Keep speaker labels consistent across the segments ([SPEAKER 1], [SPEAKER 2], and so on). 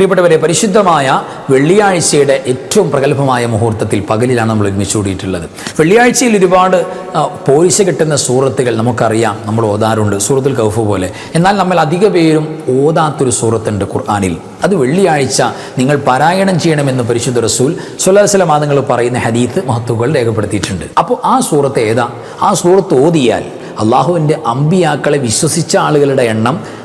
[SPEAKER 1] പ്രിയപ്പെട്ടവരെ പരിശുദ്ധമായ വെള്ളിയാഴ്ചയുടെ ഏറ്റവും പ്രഗത്ഭമായ മുഹൂർത്തത്തിൽ പകലിലാണ് നമ്മൾ ഒരുമിച്ച് കൂടിയിട്ടുള്ളത്. വെള്ളിയാഴ്ചയിൽ ഒരുപാട് പോലീസ് കിട്ടുന്ന സൂറത്തുകൾ നമുക്കറിയാം നമ്മൾ ഓതാറുണ്ട് സൂറത്തുൽ കൗഫ് പോലെ. എന്നാൽ നമ്മൾ അധിക പേരും ഓതാത്തൊരു സൂറത്തുണ്ട് ഖുർആാനിൽ. അത് വെള്ളിയാഴ്ച നിങ്ങൾ പാരായണം ചെയ്യണമെന്ന് പരിശുദ്ധ റസൂൽ സുല്ലാസ്ല മാതങ്ങൾ പറയുന്ന ഹദീത്ത് മഹത്തുകൾ രേഖപ്പെടുത്തിയിട്ടുണ്ട്. അപ്പോൾ ആ സൂറത്ത് ഏതാ? ആ സൂറത്ത് ഓതിയാൽ അള്ളാഹുവിന്റെ അമ്പിയാക്കളെ വിശ്വസിച്ച ആളുകളുടെ എണ്ണം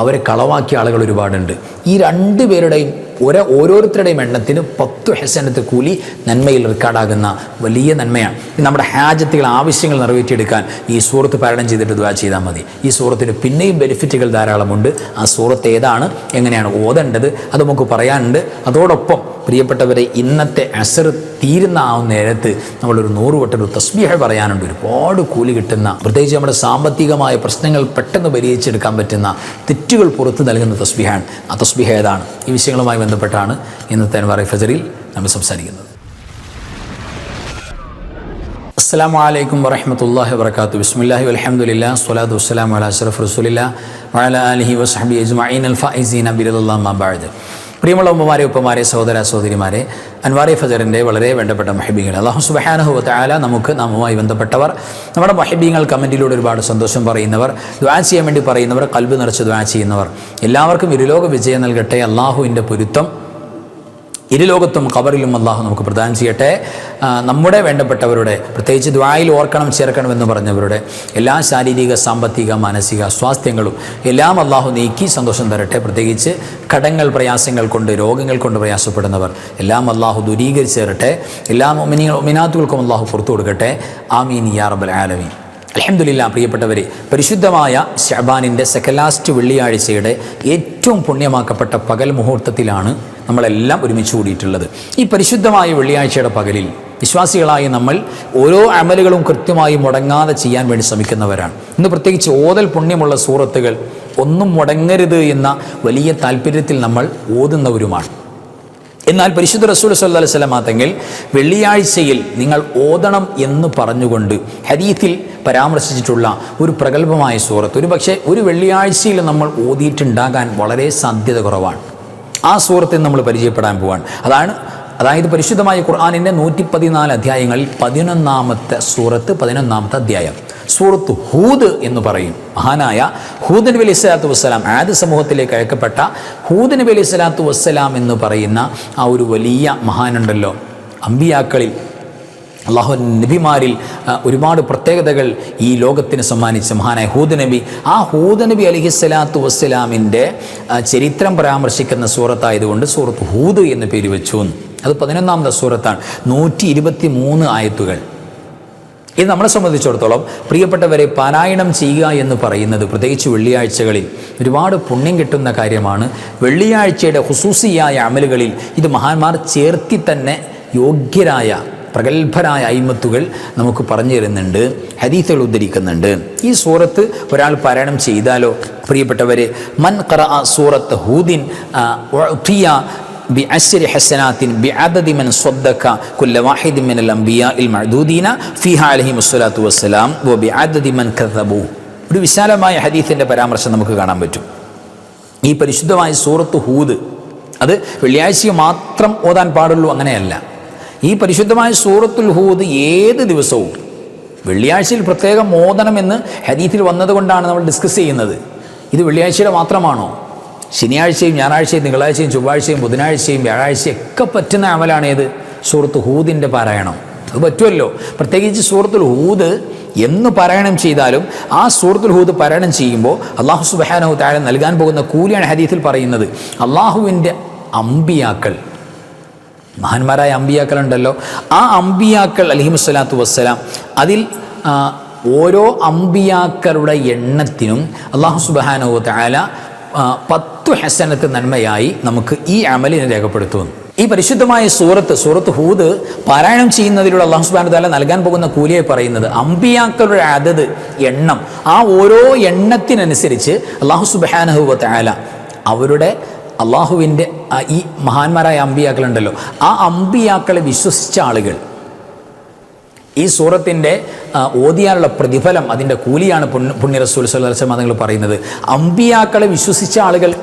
[SPEAKER 1] അവരെ കളവാക്കിയ ആളുകൾ ഒരുപാടുണ്ട്. ഈ രണ്ട് പേരുടെയും ഓരോ ഓരോരുത്തരുടെയും എണ്ണത്തിന് പത്ത് ഹെസനത്ത് കൂലി നന്മയിൽ റെക്കോർഡാകുന്ന വലിയ നന്മയാണ്. നമ്മുടെ ഹാജത്തുകൾ ആവശ്യങ്ങൾ നിറവേറ്റിയെടുക്കാൻ ഈ സൂറത്ത് പാരണം ചെയ്തിട്ട് ദ്വാ ചെയ്താൽ മതി. ഈ സൂറത്തിന് പിന്നെയും ബെനിഫിറ്റുകൾ ധാരാളമുണ്ട്. ആ സൂറത്ത് ഏതാണ്? എങ്ങനെയാണ് ഓതേണ്ടത്? അത് നമുക്ക് പറയാനുണ്ട്. അതോടൊപ്പം പ്രിയപ്പെട്ടവരെ ഇന്നത്തെ അസർ തീരുന്ന ആ നേരത്ത് നമ്മളൊരു നൂറ് വട്ടം ഒരു തസ്ബീഹ പറയാനുണ്ട്. ഒരുപാട് കൂലി കിട്ടുന്ന പ്രത്യേകിച്ച് നമ്മുടെ സാമ്പത്തികമായ പ്രശ്നങ്ങൾ പെട്ടെന്ന് പരിഹരിച്ചെടുക്കാൻ പറ്റുന്ന തെറ്റുകൾ പുറത്ത് നൽകുന്ന തസ്ബീഹാണ്. ആ തസ്ബീഹ ഏതാണ് ഈ വിഷയങ്ങളുമായി ബന്ധപ്പെട്ടാണ് ഇന്നത്തെ അൻവാറി ഫജറിൽ നമ്മൾ സംസാരിക്കുന്നത്. അസ്സാം വലൈക്കും വറഹമത്തല്ലാഹി വർക്കാത്തു ബിസ്മില്ലാഹി അലഹമുല്ലാ സ്വലാത്തു വസ്സലാം അല അഷറഫ് റസൂലില്ല വഅല അലിഹി വസ്ഹബി അജ്മഈൻ. അൽ ഫൈസീൻ ബിറല്ലാഹ് മബഅദ് പ്രിയമുള്ള ഉമ്മമാരെ ഉപ്പമാരെ സഹോദര സഹോദരിമാരെ അൻവാറി ഫജറിന്റെ വളരെ വേണ്ടപ്പെട്ട മഹബീങ്ങൾ അള്ളാഹു സുബഹാനഹു ആല നമുക്ക് നമ്മുമായി ബന്ധപ്പെട്ടവർ നമ്മുടെ മഹബീങ്ങൾ കമന്റിലൂടെ ഒരുപാട് സന്തോഷം പറയുന്നവർ ദ്വാ ചെയ്യാൻ വേണ്ടി പറയുന്നവർ കൽബ് നിറച്ച് ദ്വാ ചെയ്യുന്നവർ. എല്ലാവർക്കും ഇരുലോക വിജയം നൽകട്ടെ. അള്ളാഹുവിന്റെ പൊരുത്തം ഇരുലോകത്തും ഖബറിലും അള്ളാഹു നമുക്ക് പ്രദാനം ചെയ്യട്ടെ. നമ്മുടെ വേണ്ടപ്പെട്ടവരുടെ പ്രത്യേകിച്ച് ദ്വായിൽ ഓർക്കണം ചേർക്കണം എന്ന് പറഞ്ഞവരുടെ എല്ലാ ശാരീരിക സാമ്പത്തിക മാനസിക സ്വാസ്ഥ്യങ്ങളും എല്ലാം അള്ളാഹു നീക്കി സന്തോഷം തരട്ടെ. പ്രത്യേകിച്ച് കടങ്ങൾ പ്രയാസങ്ങൾ കൊണ്ട് രോഗങ്ങൾ കൊണ്ട് പ്രയാസപ്പെടുന്നവർ എല്ലാം അള്ളാഹു ദൂരീകരിച്ച് തരട്ടെ. എല്ലാ ഒമിനികൾ ഒമിനാത്തുകൾക്കും അള്ളാഹു പുറത്തു കൊടുക്കട്ടെ. ആമീൻ യാ റബ്ബൽ ആലമീൻ. അലഹമില്ല പ്രിയപ്പെട്ടവരെ പരിശുദ്ധമായ ഷബാനിന്റെ സെക്കലാസ്റ്റ് വെള്ളിയാഴ്ചയുടെ ഏറ്റവും പുണ്യമാക്കപ്പെട്ട പകൽ മുഹൂർത്തത്തിലാണ് നമ്മളെല്ലാം ഒരുമിച്ച് കൂടിയിട്ടുള്ളത്. ഈ പരിശുദ്ധമായ വെള്ളിയാഴ്ചയുടെ പകലിൽ വിശ്വാസികളായി നമ്മൾ ഓരോ അമലുകളും കൃത്യമായി മുടങ്ങാതെ ചെയ്യാൻ വേണ്ടി ശ്രമിക്കുന്നവരാണ്. ഇന്ന് പ്രത്യേകിച്ച് ഓതൽ പുണ്യമുള്ള സൂറത്തുകൾ ഒന്നും മുടങ്ങരുത് എന്ന വലിയ താല്പര്യത്തിൽ നമ്മൾ ഓതുന്നവരുമാണ്. എന്നാൽ പരിശുദ്ധ റസൂൽ സല്ലാ വസല്ലം തങ്ങൾ വെള്ളിയാഴ്ചയിൽ നിങ്ങൾ ഓതണം എന്ന് പറഞ്ഞുകൊണ്ട് ഹരീത്തിൽ പരാമർശിച്ചിട്ടുള്ള ഒരു പ്രഗത്ഭമായ സൂറത്ത്. ഒരു പക്ഷേ ഒരു വെള്ളിയാഴ്ചയിൽ നമ്മൾ ഓതിയിട്ടുണ്ടാകാൻ വളരെ സാധ്യത കുറവാണ്. ആ സൂറത്തിൽ നമ്മൾ പരിചയപ്പെടാൻ പോവാണ്. അതാണ് അതായത് പരിശുദ്ധമായ ഖുർആാനിന്റെ നൂറ്റി പതിനാല് അധ്യായങ്ങളിൽ പതിനൊന്നാമത്തെ സൂറത്ത് പതിനൊന്നാമത്തെ അധ്യായം. സൂറത്ത് ഹൂദ് എന്ന് പറയും. മഹാനായ ഹൂദ് നബി അലൈഹി സ്വലാത്തു വസ്സലാം ആദ്യ സമൂഹത്തിലേക്ക് അയക്കപ്പെട്ട ഹൂദ് നബി അലൈഹി സ്വലാത്തു വസ്സലാം എന്ന് പറയുന്ന ആ ഒരു വലിയ മഹാനുണ്ടല്ലോ. അമ്പിയാക്കളിൽ അള്ളാഹു നബിമാരിൽ ഒരുപാട് പ്രത്യേകതകൾ ഈ ലോകത്തിന് സമ്മാനിച്ച മഹാനായ ഹൂദ് നബി. ആ ഹൂദ് നബി അലഹി സ്വലാത്തു വസ്സലാമിന്റെ ചരിത്രം പരാമർശിക്കുന്ന സൂറത്തായതുകൊണ്ട് സൂറത്ത് ഹൂദ് എന്ന് പേര് വെച്ചു അത് പതിനൊന്നാമത്തെ സൂറത്താണ്. നൂറ്റി ഇരുപത്തി മൂന്ന് ആയത്തുകൾ. ഇത് നമ്മളെ സംബന്ധിച്ചിടത്തോളം പ്രിയപ്പെട്ടവരെ പാരായണം ചെയ്യുക എന്ന് പറയുന്നത് പ്രത്യേകിച്ച് വെള്ളിയാഴ്ചകളിൽ ഒരുപാട് പുണ്യം കിട്ടുന്ന കാര്യമാണ്. വെള്ളിയാഴ്ചയുടെ ഹുസൂസിയായ അമലുകളിൽ ഇത് മഹാന്മാർ ചേർത്തി തന്നെ യോഗ്യരായ പ്രഗത്ഭരായ അയിമത്തുകൾ നമുക്ക് പറഞ്ഞു തരുന്നുണ്ട് ഹദീസുകൾ ഉദ്ധരിക്കുന്നുണ്ട്. ഈ സൂറത്ത് ഒരാൾ പാരായണം ചെയ്താലോ? പ്രിയപ്പെട്ടവരെ മൻ ഖറ സൂറത്ത് ഹൂദിൻ ബി അശ്രി ഹസനാത്തിൻ ബി മൻ കുല്ല വാഹിദിൻ മിൻ അംബിയ ഇൽ മഅദൂദീന മുസ്സലാത്തു വസ്സലാം വ ബി മൻ കദബു ഒരു വിശാലമായ ഹദീസിന്റെ പരാമർശം നമുക്ക് കാണാൻ പറ്റും. ഈ പരിശുദ്ധമായ സൂറത്ത് ഹൂദ് അത് വെള്ളിയാഴ്ച മാത്രം ഓതാൻ പാടുള്ളൂ അങ്ങനെയല്ല. ഈ പരിശുദ്ധമായ സൂറത്തുൽ ഹൂദ് ഏത് ദിവസവും വെള്ളിയാഴ്ചയിൽ പ്രത്യേകം മോദനം എന്ന് ഹദീത്തിൽ വന്നതുകൊണ്ടാണ് നമ്മൾ ഡിസ്കസ് ചെയ്യുന്നത്. ഇത് വെള്ളിയാഴ്ചയുടെ മാത്രമാണോ? ശനിയാഴ്ചയും ഞായറാഴ്ചയും തിങ്കളാഴ്ചയും ചൊവ്വാഴ്ചയും ബുധനാഴ്ചയും വ്യാഴാഴ്ചയും ഒക്കെ പറ്റുന്ന അമലാണ് ഏത് സുഹൃത്ത് ഹൂദിന്റെ പാരായണം. അത് പറ്റുമല്ലോ പ്രത്യേകിച്ച് സുഹൃത്തുൽ ഹൂദ് എന്ന് പാരായണം ചെയ്താലും ആ സൂറത്തുൽ ഹൂദ് പാരായണം ചെയ്യുമ്പോൾ അള്ളാഹു സുബാനഹു താഴെ നൽകാൻ പോകുന്ന കൂലിയാണ് ഹദീത്തിൽ പറയുന്നത്. അള്ളാഹുവിന്റെ അമ്പിയാക്കൾ. മഹാന്മാരായ അമ്പിയാക്കളുണ്ടല്ലോ. ആ അമ്പിയാക്കൾ അലഹിമുസ്വലാത്തു വസ്സലാം അതിൽ ഓരോ അമ്പിയാക്കളുടെ എണ്ണത്തിനും അള്ളാഹു സുബാനോ താല പത്തു ഹസനത്ത് നന്മയായി നമുക്ക് ഈ അമലിനെ രേഖപ്പെടുത്തുന്നു. ഈ പരിശുദ്ധമായ സൂറത്ത് സൂറത്ത് ഹൂദ് പാരായണം ചെയ്യുന്നതിലൂടെ അള്ളാഹു സുബാൻ താല നൽകാൻ പോകുന്ന കൂലിയെ പറയുന്നത് അമ്പിയാക്കളുടെ അതത് എണ്ണം ആ ഓരോ എണ്ണത്തിനനുസരിച്ച് അള്ളാഹു സുബാനഹുവ താല അവരുടെ അള്ളാഹുവിന്റെ ഈ മഹാന്മാരായ അമ്പിയാക്കളുണ്ടല്ലോ ആ അമ്പിയാക്കളെ വിശ്വസിച്ച ആളുകൾ ഈ സൂറത്തിന്റെ ഓതിയാനുള്ള പ്രതിഫലം അതിന്റെ കൂലിയാണ് പുണ്യ പുണ്യ റസൂൽ സല്ലാസ്ലം നിങ്ങൾ പറയുന്നത്. അമ്പിയാക്കളെ വിശ്വസിച്ച ആളുകൾ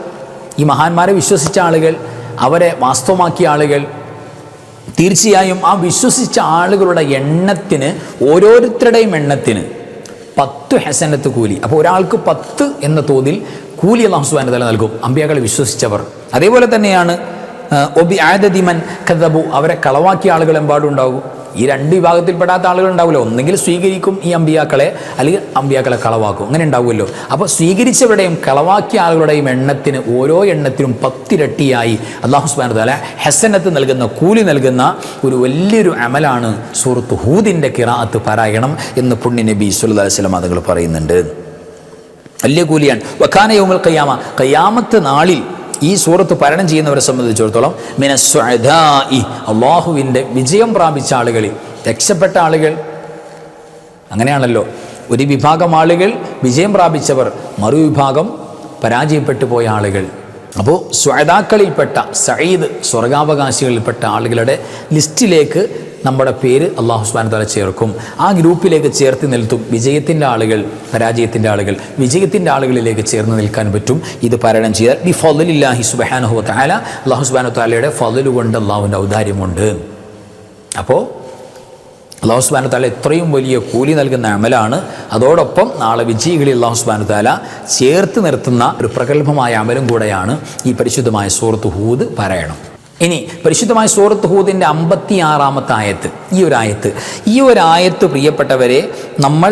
[SPEAKER 1] ഈ മഹാന്മാരെ വിശ്വസിച്ച ആളുകൾ അവരെ വാസ്തവമാക്കിയ ആളുകൾ തീർച്ചയായും ആ വിശ്വസിച്ച ആളുകളുടെ എണ്ണത്തിന് ഓരോരുത്തരുടെയും എണ്ണത്തിന് പത്ത് ഹെസനത്ത് കൂലി. അപ്പോൾ ഒരാൾക്ക് പത്ത് എന്ന തോതിൽ കൂലി അള്ളാഹു സുബാന തല നൽകും. അമ്പിയാക്കളെ വിശ്വസിച്ചവർ. അതേപോലെ തന്നെയാണ് ഒബി ആദദിമൻ കഥബു അവരെ കളവാക്കിയ ആളുകൾ എമ്പാടുണ്ടാകും ഈ രണ്ട് വിഭാഗത്തിൽപ്പെടാത്ത ആളുകൾ ഉണ്ടാവില്ല ഒന്നെങ്കിൽ സ്വീകരിക്കും ഈ അമ്പിയാക്കളെ അല്ലെങ്കിൽ അമ്പിയാക്കളെ കളവാക്കും. അങ്ങനെ ഉണ്ടാവുമല്ലോ. അപ്പോൾ സ്വീകരിച്ചവരുടെയും കളവാക്കിയ ആളുകളുടെയും എണ്ണത്തിന് ഓരോ എണ്ണത്തിനും പത്തിരട്ടിയായി അള്ളാഹു സുബാന തല ഹസനത്ത് നൽകുന്ന കൂലി നൽകുന്ന ഒരു വലിയൊരു അമലാണ് സൂറത്ത് ഹൂദിന്റെ കിറാത്ത് പാരായണം എന്ന് പുണ്യ നബി സുല്ലാ വസ്ലം അതുകൾ പറയുന്നുണ്ട്. വലിയ കൂലിയാണ്. വക്കാന യോമൽ കയ്യാമ കയ്യാമത്ത് നാളിൽ ഈ സൂറത്ത് പരണം ചെയ്യുന്നവരെ സംബന്ധിച്ചിടത്തോളം മിനസ്വദായി അള്ളാഹുവിന്റെ വിജയം പ്രാപിച്ച ആളുകളിൽ രക്ഷപ്പെട്ട ആളുകൾ. അങ്ങനെയാണല്ലോ. ഒരു വിഭാഗം ആളുകൾ വിജയം പ്രാപിച്ചവർ മറുവിഭാഗം പരാജയപ്പെട്ടു പോയ ആളുകൾ. അപ്പോൾ സ്വേതാക്കളിൽപ്പെട്ട സയ്യിദ് സ്വർഗാവകാശികളിൽപ്പെട്ട ആളുകളുടെ ലിസ്റ്റിലേക്ക് നമ്മുടെ പേര് അള്ളാഹു സുബാൻ തല ചേർക്കും. ആ ഗ്രൂപ്പിലേക്ക് ചേർത്ത് നിൽത്തും വിജയത്തിന്റെ ആളുകൾ പരാജയത്തിന്റെ ആളുകൾ വിജയത്തിന്റെ ആളുകളിലേക്ക് ചേർന്ന് നിൽക്കാൻ പറ്റും. ഇത് പാരായണം ചെയ്താൽ ബി ഫലില്ലാഹി സുബഹാനുഹു താല അള്ളാഹു സുബാനു താലയുടെ ഫലു കൊണ്ട് അള്ളാഹുവിന്റെ ഔദാര്യമുണ്ട്. അപ്പോൾ അള്ളാഹു സുബാനു താല എത്രയും വലിയ കൂലി നൽകുന്ന അമലാണ്. അതോടൊപ്പം നാളെ വിജയികളിൽ അള്ളാഹു സുബാനു താല ചേർത്ത് നിർത്തുന്ന ഒരു പ്രഗത്ഭമായ അമലും കൂടെയാണ് ഈ പരിശുദ്ധമായ സുഹൃത്ത് ഹൂദ് പാരായണം. ഇനി പരിശുദ്ധമായ സൂറത്ത് ഹൂദിന്റെ അമ്പത്തി ആറാമത്തെ ആയത്ത് ഈ ഒരു ആയത്ത്. ഈ ഒരു ആയത്ത് പ്രിയപ്പെട്ടവരെ നമ്മൾ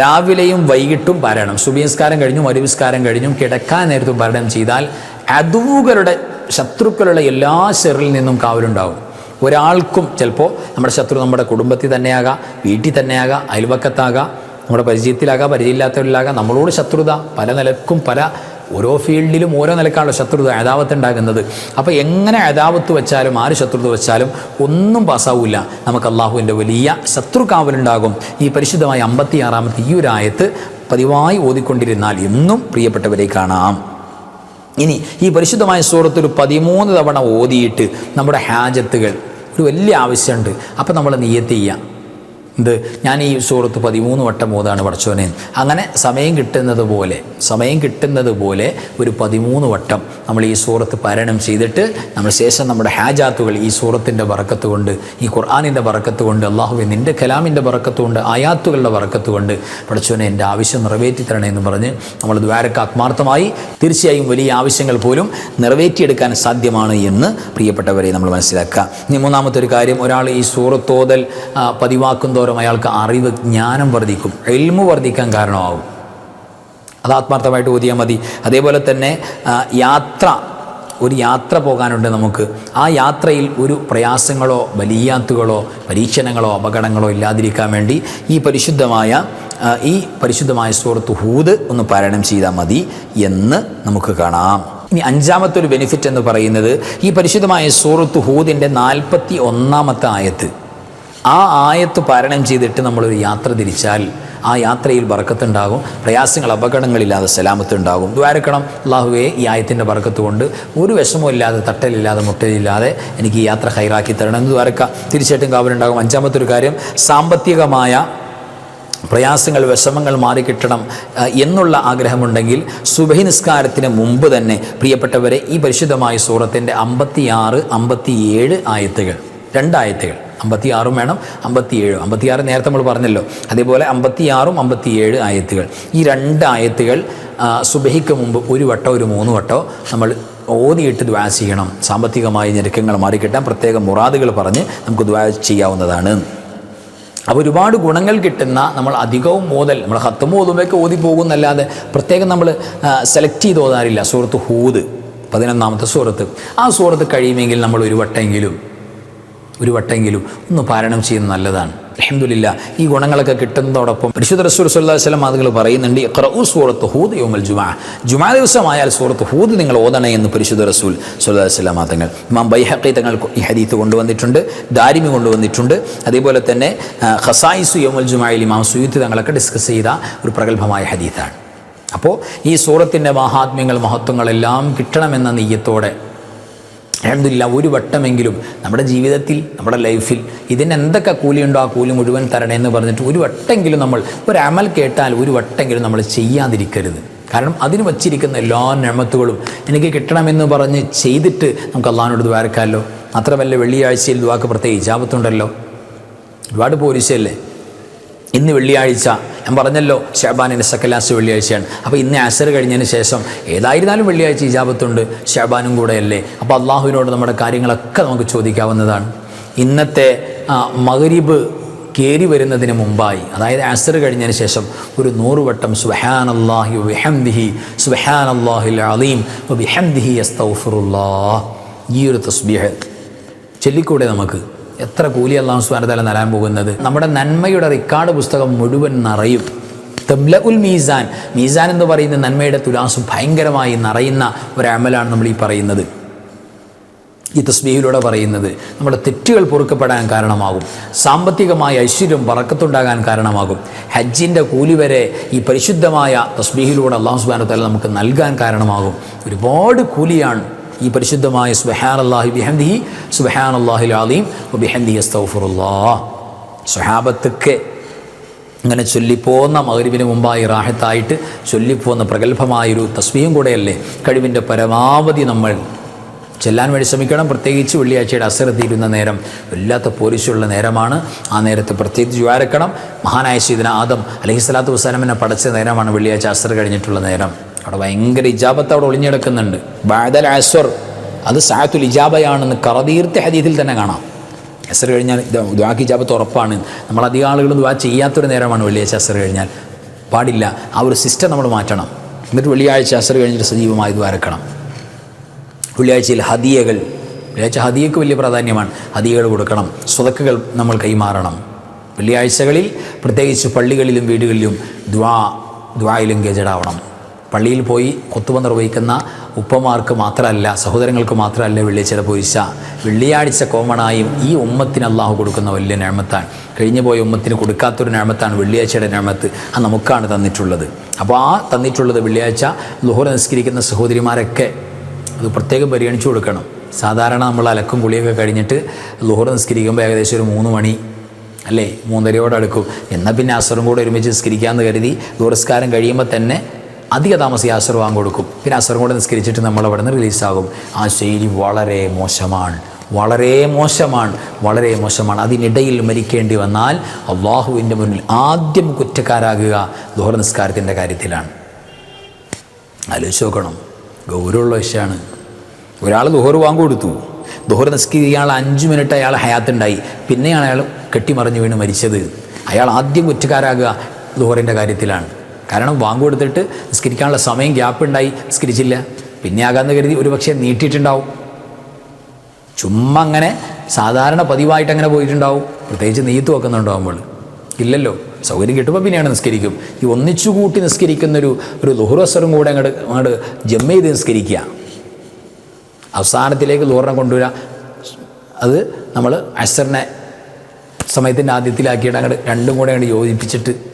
[SPEAKER 1] രാവിലെയും വൈകിട്ടും വരണം സുബിയസ്കാരം കഴിഞ്ഞും മരുവിസ്കാരം കഴിഞ്ഞും കിടക്കാൻ നേരത്തും ഭരണം ചെയ്താൽ അതുവുകളുടെ ശത്രുക്കളുടെ എല്ലാ ശെറിൽ നിന്നും കാവലുണ്ടാവും. ഒരാൾക്കും ചിലപ്പോൾ നമ്മുടെ ശത്രു നമ്മുടെ കുടുംബത്തിൽ തന്നെയാകാം വീട്ടിൽ തന്നെയാകാം അയൽവക്കത്താകാം നമ്മുടെ പരിചയത്തിലാകാം പരിചയമില്ലാത്തവരിലാകാം നമ്മളോട് ശത്രുത പല നിലക്കും പല ഓരോ ഫീൽഡിലും ഓരോ നിലക്കാണല്ലോ ശത്രുത അതാവത്ത് ഉണ്ടാകുന്നത്. അപ്പോൾ എങ്ങനെ അതാവത്ത് വെച്ചാലും ആര് ശത്രുത വെച്ചാലും ഒന്നും പാസ്സാവില്ല നമുക്ക് അള്ളാഹുവിന്റെ വലിയ ശത്രു കാവലുണ്ടാകും ഈ പരിശുദ്ധമായ അമ്പത്തി ആറാമത്തെ ഈ ഒരു ആയത്ത് പതിവായി ഓതിക്കൊണ്ടിരുന്നാൽ എന്നും പ്രിയപ്പെട്ടവരെ കാണാം. ഇനി ഈ പരിശുദ്ധമായ സൂറത്ത് ഒരു പതിമൂന്ന് തവണ ഓതിയിട്ട് നമ്മുടെ ഹാജത്തുകൾ ഒരു വലിയ ആവശ്യമുണ്ട്. അപ്പോൾ നമ്മൾ നീയത്ത് ചെയ്യാം. എന്ത് ഞാൻ ഈ സൂറത്ത് പതിമൂന്ന് വട്ടം ഓതാണ് പഠിച്ചവനെ അങ്ങനെ സമയം കിട്ടുന്നത് പോലെ സമയം കിട്ടുന്നത് പോലെ ഒരു പതിമൂന്ന് വട്ടം നമ്മൾ ഈ സൂറത്ത് പാരായണം ചെയ്തിട്ട് നമ്മൾ ശേഷം നമ്മുടെ ഹാജാത്തുകൾ ഈ സൂറത്തിന്റെ വറക്കത്ത് കൊണ്ട് ഈ ഖുർആാനിന്റെ വറക്കത്ത് കൊണ്ട് അള്ളാഹുബി നിന്റെ കലാമിന്റെ വറക്കത്ത് കൊണ്ട് ആയാത്തുകളുടെ വറക്കത്ത് കൊണ്ട് പഠിച്ചവനെ എന്റെ ആവശ്യം നിറവേറ്റി തരണേ എന്ന് പറഞ്ഞ് നമ്മൾ ദ്വാരക്ക് ആത്മാർത്ഥമായി തീർച്ചയായും വലിയ ആവശ്യങ്ങൾ പോലും നിറവേറ്റിയെടുക്കാൻ സാധ്യമാണ് എന്ന് പ്രിയപ്പെട്ടവരെ നമ്മൾ മനസ്സിലാക്കുക. ഇനി മൂന്നാമത്തെ ഒരു കാര്യം ഒരാൾ ഈ സൂറത്തോതൽ ആ, പതിവാക്കും തോറും അയാൾക്ക് അറിവ് ജ്ഞാനം വർദ്ധിക്കും. എൽമു വർദ്ധിക്കാൻ കാരണമാകും. അത് ആത്മാർത്ഥമായിട്ട് ഓതിയാൽ മതി. അതേപോലെ തന്നെ യാത്ര ഒരു യാത്ര പോകാനുണ്ട് നമുക്ക്. ആ യാത്രയിൽ ഒരു പ്രയാസങ്ങളോ വലിയാത്തുകളോ പരീക്ഷണങ്ങളോ അപകടങ്ങളോ ഇല്ലാതിരിക്കാൻ വേണ്ടി ഈ പരിശുദ്ധമായ ഈ പരിശുദ്ധമായ സുഹൃത്ത് ഹൂദ് ഒന്ന് പാരായണം ചെയ്താൽ മതി എന്ന് നമുക്ക് കാണാം. ഇനി അഞ്ചാമത്തെ ഒരു ബെനിഫിറ്റ് എന്ന് പറയുന്നത് ഈ പരിശുദ്ധമായ സൂറത്ത് ഹൂദിന്റെ നാൽപ്പത്തി ഒന്നാമത്തെ ആയത്ത്. ആ ആയത്ത് പാരായണം ചെയ്തിട്ട് നമ്മളൊരു യാത്ര തിരിച്ചാൽ ആ യാത്രയിൽ ബറക്കത്തുണ്ടാകും പ്രയാസങ്ങൾ അപകടങ്ങളില്ലാതെ സലാമത്ത് ഉണ്ടാകും ദ്വാരക്കണം അള്ളാഹുവെ ഈ ആയത്തിന്റെ ബറക്കത്ത് കൊണ്ട് ഒരു വിഷമവും ഇല്ലാതെ തട്ടലില്ലാതെ മുട്ടലില്ലാതെ എനിക്ക് ഈ യാത്ര ഹൈറാക്കി തരണം. എന്ന് ദ്വാരക്ക തീർച്ചയായിട്ടും കാവലുണ്ടാകും. അഞ്ചാമത്തെ ഒരു കാര്യം സാമ്പത്തികമായ പ്രയാസങ്ങൾ വിഷമങ്ങൾ മാറിക്കിട്ടണം എന്നുള്ള ആഗ്രഹമുണ്ടെങ്കിൽ സുബഹി നിസ്കാരത്തിന് മുമ്പ് തന്നെ പ്രിയപ്പെട്ടവരെ ഈ പരിശുദ്ധമായ സൂറത്തിന്റെ അമ്പത്തിയാറ് അമ്പത്തിയേഴ് ആയത്തുകൾ രണ്ടായത്തുകൾ. അമ്പത്തിയാറും വേണം അമ്പത്തി ഏഴും അമ്പത്തിയാറ് നേരത്തെ നമ്മൾ പറഞ്ഞല്ലോ. അതേപോലെ അമ്പത്തിയാറും അമ്പത്തിയേഴ് ആയത്തുകൾ. ഈ രണ്ട് ആയത്തുകൾ സുബഹിക്ക് മുമ്പ് ഒരു വട്ടോ ഒരു മൂന്ന് വട്ടോ നമ്മൾ ഓതിയിട്ട് ദ്വാ ചെയ്യണം. സാമ്പത്തികമായ ഞെരുക്കങ്ങൾ മാറിക്കിട്ടാൻ പ്രത്യേക മുറാദുകൾ പറഞ്ഞ് നമുക്ക് ദ്വാ ചെയ്യാവുന്നതാണ്. അപ്പോൾ ഒരുപാട് ഗുണങ്ങൾ കിട്ടുന്ന നമ്മൾ അധികവും ഓതൽ നമ്മൾ ഹത്തും ഓതുമ്പോഴൊക്കെ ഓതി പോകുന്നല്ലാതെ പ്രത്യേകം നമ്മൾ സെലക്ട് ചെയ്ത് ഓതാറില്ല. സൂറത്ത് ഹൂദ് പതിനൊന്നാമത്തെ സൂറത്ത്. ആ സൂറത്ത് കഴിയുമെങ്കിൽ നമ്മൾ ഒരു വട്ടെങ്കിലും ഒരു വട്ടെങ്കിലും ഒന്ന് പാരായണം ചെയ്യുന്ന നല്ലതാണ്. അലഹമില്ല ഈ ഗുണങ്ങളൊക്കെ കിട്ടുന്നതോടൊപ്പം പരിശുദ്ധ റസൂൽ സുല്ലാസ്ലം അതുകൾ പറയുന്നുണ്ട് സൂറത്ത് ഹൂദ് യോമൽ ജുമാ. ജുമാ ദിവസമായാൽ സൂറത്ത് ഹൂദ് നിങ്ങൾ ഓതണേ എന്ന് പരിശുദ്ധ റസൂൽ സല്ലാ വസ്ലാം തങ്ങൾ ഇമാം ബൈഹക്കി തങ്ങൾ ഈ ഹദീത്ത് കൊണ്ടുവന്നിട്ടുണ്ട് ദാരിമി കൊണ്ടുവന്നിട്ടുണ്ട്. അതേപോലെ തന്നെ ഖസായിസു യോമൽ ജുമായിൽ ഇമാം സുയൂത്ത് തങ്ങളൊക്കെ ഡിസ്കസ് ചെയ്ത ഒരു പ്രഗത്ഭമായ ഹദീത്താണ്. അപ്പോൾ ഈ സൂറത്തിന്റെ മഹാത്മ്യങ്ങൾ മഹത്വങ്ങളെല്ലാം കിട്ടണമെന്ന നെയ്യത്തോടെ അലഹമില്ല ഒരു വട്ടമെങ്കിലും നമ്മുടെ ജീവിതത്തിൽ നമ്മുടെ ലൈഫിൽ ഇതിന് എന്തൊക്കെ കൂലിയുണ്ടോ ആ കൂലി മുഴുവൻ തരണേ എന്ന് പറഞ്ഞിട്ട് ഒരു വട്ടമെങ്കിലും നമ്മൾ ഒരു അമൽ കേട്ടാൽ ഒരു വട്ടമെങ്കിലും നമ്മൾ ചെയ്യാതിരിക്കരുത്. കാരണം അതിന് വച്ചിരിക്കുന്ന എല്ലാ നിഴമത്തുകളും എനിക്ക് കിട്ടണമെന്ന് പറഞ്ഞ് ചെയ്തിട്ട് നമുക്ക് അള്ളാഹിനോട് ദ്വാരക്കാമല്ലോ. അത്ര വല്ല വെള്ളിയാഴ്ചയിൽ ദ്വാക്ക് പ്രത്യേക ആപത്തുണ്ടല്ലോ. ഒരുപാട് പോലീസല്ലേ ഇന്ന് വെള്ളിയാഴ്ച. ഞാൻ പറഞ്ഞല്ലോ ഷഹബാനിന്റെ സക്കലാസ് വെള്ളിയാഴ്ചയാണ്. അപ്പോൾ ഇന്ന് അസർ കഴിഞ്ഞതിന് ശേഷം ഏതായിരുന്നാലും വെള്ളിയാഴ്ച ഇജാബത്തുണ്ട് ഷാബാനും കൂടെയല്ലേ. അപ്പോൾ അള്ളാഹുവിനോട് നമ്മുടെ കാര്യങ്ങളൊക്കെ നമുക്ക് ചോദിക്കാവുന്നതാണ്. ഇന്നത്തെ മകരീബ് കയറി വരുന്നതിന് മുമ്പായി അതായത് അസർ കഴിഞ്ഞതിന് ശേഷം ഒരു നൂറ് വട്ടം സുബഹാൻ അള്ളാഹി വിഹംദിഹി സുഹാൻ അള്ളാഹിൽ അലീം വിഹംദിഹി അസ്തൗഫുറുല്ലാ ഈ ഒരു തസ്ബീഹ് ചൊല്ലിക്കൂടെ നമുക്ക്. എത്ര കൂലി അള്ളാഹു സുബാനതല നരാൻ പോകുന്നത്? നമ്മുടെ നന്മയുടെ റിക്കാർഡ് പുസ്തകം മുഴുവൻ നിറയും. തബ്ല ഉൽ മീസാൻ. മീസാൻ എന്ന് പറയുന്ന നന്മയുടെ തുലാസ് ഭയങ്കരമായി നിറയുന്ന ഒരു അമലാണ് നമ്മൾ ഈ പറയുന്നത്. ഈ തസ്ബീഹിലൂടെ പറയുന്നത് നമ്മുടെ തെറ്റുകൾ പൊറുക്കപ്പെടാൻ കാരണമാകും. സാമ്പത്തികമായ ഐശ്വര്യം പറക്കത്തുണ്ടാകാൻ കാരണമാകും. ഹജ്ജിന്റെ കൂലി വരെ ഈ പരിശുദ്ധമായ തസ്ബീഹിലൂടെ അള്ളാഹു സുബാനത്തല തല നമുക്ക് നൽകാൻ കാരണമാകും. ഒരുപാട് കൂലിയാണ് ഈ പരിശുദ്ധമായ സുബഹാൻ അള്ളാഹി ബിഹന്ദിഹി സുബഹാൻ അള്ളാഹി അലീം ബിഹന്ദി അസ്തൗഫുറുല്ലാ സുഹാബത്തൊക്കെ അങ്ങനെ ചൊല്ലിപ്പോന്ന മകരിവിന് മുമ്പായി റാഹത്തായിട്ട് ചൊല്ലിപ്പോന്ന പ്രഗത്ഭമായൊരു തസ്മിയും കൂടെയല്ലേ? കഴിവിന്റെ പരമാവധി നമ്മൾ ചെല്ലാൻ വേണ്ടി ശ്രമിക്കണം. പ്രത്യേകിച്ച് വെള്ളിയാഴ്ചയുടെ അസർ തീരുന്ന നേരം വല്ലാത്ത പോലീസുള്ള നേരമാണ്. ആ നേരത്തെ പ്രത്യേകിച്ച് ജ്വാരക്കണം മഹാനായ ശീതന ആദം അലഹി സ്വലാത്തു വസ്സലാമിനെ പടച്ച നേരമാണ് വെള്ളിയാഴ്ച അസർ കഴിഞ്ഞിട്ടുള്ള നേരം. അവിടെ ഭയങ്കര ഇജാബത്ത് അവിടെ ഒളിഞ്ഞെടുക്കുന്നുണ്ട്. ബാദൽ അസ്വർ. അത് സാത്തുൽ ഇജാബയാണെന്ന് കറതീർത്ത ഹദീതിൽ തന്നെ കാണാം. അസർ കഴിഞ്ഞാൽ ദ്വാക്ക് ഇജാബത്ത് ഉറപ്പാണ്. നമ്മൾ അധികം ആളുകളും ദ്വാ ചെയ്യാത്തൊരു നേരമാണ് വെള്ളിയാഴ്ച അസർ കഴിഞ്ഞാൽ. പാടില്ല. ആ ഒരു സിസ്റ്റം നമ്മൾ മാറ്റണം. എന്നിട്ട് വെള്ളിയാഴ്ച അസർ കഴിഞ്ഞിട്ട് സജീവമായി ദ്വാരക്കണം വെള്ളിയാഴ്ചയിൽ ഹദിയകൾ. വെള്ളിയാഴ്ച ഹദിയക്ക് വലിയ പ്രാധാന്യമാണ്. ഹദിയകൾ കൊടുക്കണം. സ്വതക്കുകൾ നമ്മൾ കൈമാറണം. വെള്ളിയാഴ്ചകളിൽ പ്രത്യേകിച്ച് പള്ളികളിലും വീടുകളിലും ദ്വാ ദ്വായിൽ എൻഗേജഡ് ആവണം പള്ളിയിൽ പോയി കൊത്തുവ നിർവഹിക്കുന്ന ഉപ്പമാർക്ക് മാത്രമല്ല സഹോദരങ്ങൾക്ക് മാത്രമല്ല വെള്ളിയാഴ്ചയുടെ പോയിച്ച വെള്ളിയാഴ്ച കോമണായും ഈ ഉമ്മത്തിന് അള്ളാഹു കൊടുക്കുന്ന വലിയ ഞാമത്താണ്. കഴിഞ്ഞു പോയ ഉമ്മത്തിന് കൊടുക്കാത്തൊരു ഞാമത്താണ് വെള്ളിയാഴ്ചയുടെ ഞാമത്ത്. അത് നമുക്കാണ് തന്നിട്ടുള്ളത്. അപ്പോൾ ആ തന്നിട്ടുള്ളത് വെള്ളിയാഴ്ച ലുഹുറ നിസ്കരിക്കുന്ന സഹോദരിമാരൊക്കെ അത് പ്രത്യേകം പരിഗണിച്ചു കൊടുക്കണം. സാധാരണ നമ്മൾ അലക്കും കുളിയൊക്കെ കഴിഞ്ഞിട്ട് ലുഹുറ നിസ്കരിക്കുമ്പോൾ ഏകദേശം ഒരു മൂന്ന് മണി അല്ലേ മൂന്നരയോടെ അടുക്കും. എന്നാൽ പിന്നെ അസറും കൂടെ ഒരുമിച്ച് നിസ്കരിക്കാമെന്ന് കരുതി ദൂരസ്കാരം കഴിയുമ്പോൾ തന്നെ അധിക താമസം അസർ വാങ്ങി കൊടുക്കും. പിന്നെ അസറും കൂടെ നിസ്കരിച്ചിട്ട് നമ്മൾ അവിടെ നിന്ന് റിലീസാകും ആ ശൈലി വളരെ മോശമാണ്. വളരെ മോശമാണ്. വളരെ മോശമാണ്. അതിനിടയിൽ മരിക്കേണ്ടി വന്നാൽ അള്ളാഹുവിന്റെ മുന്നിൽ ആദ്യം കുറ്റക്കാരാകുക ദുഹർ നിസ്കാരത്തിന്റെ കാര്യത്തിലാണ്. ആലോചിച്ച് നോക്കണം. ഗൗരവമുള്ള വിഷയമാണ്. ഒരാൾ ദുഹർ കൊടുത്തു. ദുഹർ നിസ്കരിക്കാൻ അഞ്ച് മിനിറ്റ് അയാൾ ഹയാത്തുണ്ടായി. പിന്നെയാണ് അയാൾ കെട്ടിമറിഞ്ഞു വീണ് മരിച്ചത്. അയാൾ ആദ്യം കുറ്റക്കാരാകുക ദുഹറിന്റെ കാര്യത്തിലാണ്. കാരണം വാങ്ങ് കൊടുത്തിട്ട് നിസ്കരിക്കാനുള്ള സമയം ഗ്യാപ്പ് ഉണ്ടായി നിസ്കരിച്ചില്ല. പിന്നെ ആകാന്ന് കരുതി ഒരു പക്ഷേ നീട്ടിയിട്ടുണ്ടാവും. ചുമ്മാ അങ്ങനെ സാധാരണ പതിവായിട്ട് അങ്ങനെ പോയിട്ടുണ്ടാവും. പ്രത്യേകിച്ച് നെയ്ത്ത് വെക്കുന്നുണ്ടാവുമ്പോൾ. ഇല്ലല്ലോ സൗകര്യം കിട്ടുമ്പോൾ പിന്നെയാണ് നിസ്കരിക്കും. ഈ ഒന്നിച്ചു കൂട്ടി നിസ്കരിക്കുന്നൊരു ഒരു ലുഹുറസറും കൂടെ അങ്ങോട്ട് അങ്ങോട്ട് ജമ്മ ചെയ്ത് നിസ്കരിക്കുക. അവസാനത്തിലേക്ക് ലുഹറിനെ കൊണ്ടുവരിക അത് നമ്മൾ അസറിനെ സമയത്തിന്റെ ആദ്യത്തിലാക്കിയിട്ട് അങ്ങോട്ട് രണ്ടും കൂടെ അങ്ങോട്ട് യോജിപ്പിച്ചിട്ട്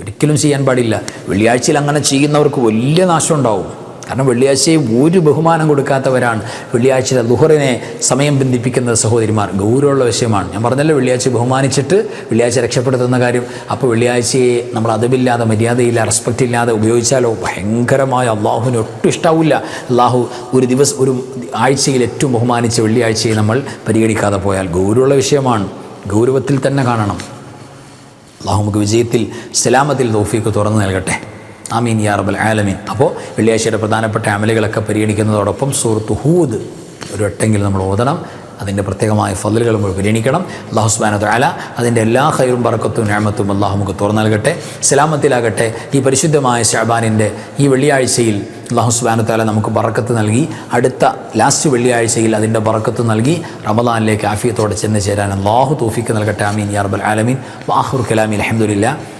[SPEAKER 1] ഒരിക്കലും ചെയ്യാൻ പാടില്ല. വെള്ളിയാഴ്ചയിൽ അങ്ങനെ ചെയ്യുന്നവർക്ക് വലിയ നാശം ഉണ്ടാവും കാരണം വെള്ളിയാഴ്ചയെ ഒരു ബഹുമാനം കൊടുക്കാത്തവരാണ്. വെള്ളിയാഴ്ചയിലെ ദുഹറിനെ സമയം ബന്ധിപ്പിക്കുന്ന സഹോദരിമാർ. ഗൗരവമുള്ള വിഷയമാണ്. ഞാൻ പറഞ്ഞല്ലോ വെള്ളിയാഴ്ച ബഹുമാനിച്ചിട്ട് വെള്ളിയാഴ്ച രക്ഷപ്പെടുത്തുന്ന കാര്യം. അപ്പോൾ വെള്ളിയാഴ്ചയെ നമ്മൾ അതവില്ലാതെ മര്യാദയില്ല റെസ്പെക്റ്റ് ഇല്ലാതെ ഉപയോഗിച്ചാലോ ഭയങ്കരമായ അള്ളാഹുവിന് ഒട്ടും ഇഷ്ടാവില്ല. അള്ളാഹു ഒരു ദിവസം ഒരു ആഴ്ചയിൽ ഏറ്റവും ബഹുമാനിച്ച വെള്ളിയാഴ്ചയെ നമ്മൾ പരിഗണിക്കാതെ പോയാൽ ഗൗരവമുള്ള വിഷയമാണ്. ഗൗരവത്തിൽ തന്നെ കാണണം. അള്ളാഹു നമുക്ക് വിജയത്തിൽ സലാമത്തിൽ തോഫീക്ക് തുറന്നു നൽകട്ടെ. ആമീൻ യാ റബ്ബൽ ആലമീൻ. അപ്പോൾ വെള്ളിയാഴ്ചയുടെ പ്രധാനപ്പെട്ട അമലുകളൊക്കെ പരിഗണിക്കുന്നതോടൊപ്പം സുഹൃത്ത് ഹൂദ് ഒരു വട്ടെങ്കിലും നമ്മൾ ഓതണം. അതിന്റെ പ്രത്യേകമായ ഫതിലുകൾ നമ്മൾ പരിഗണിക്കണം. അള്ളാഹു സുബാന അല അതിന്റെ എല്ലാ ഹൈറും പറക്കത്തും ഞാമത്തും അള്ളാഹു നമുക്ക് തുറന്നു നൽകട്ടെ. സലാമത്തിലാകട്ടെ. ഈ പരിശുദ്ധമായ ഷാബാനിന്റെ ഈ വെള്ളിയാഴ്ചയിൽ അള്ളാഹു സുബാന താല നമുക്ക് ബറക്കത്ത് നൽകി. അടുത്ത ലാസ്റ്റ് വെള്ളിയാഴ്ചയിൽ അതിന്റെ ബറക്കത്ത് നൽകി. റമദാനിലേക്ക് ആഫിയത്തോടെ ചെന്ന് ചേരാൻ അള്ളാഹു തോഫിക്ക് നൽകട്ടെ. ആമീൻ. യാർബൽ ആലമീൻ. വാഹുർ കലാമി അലഹമുല്ല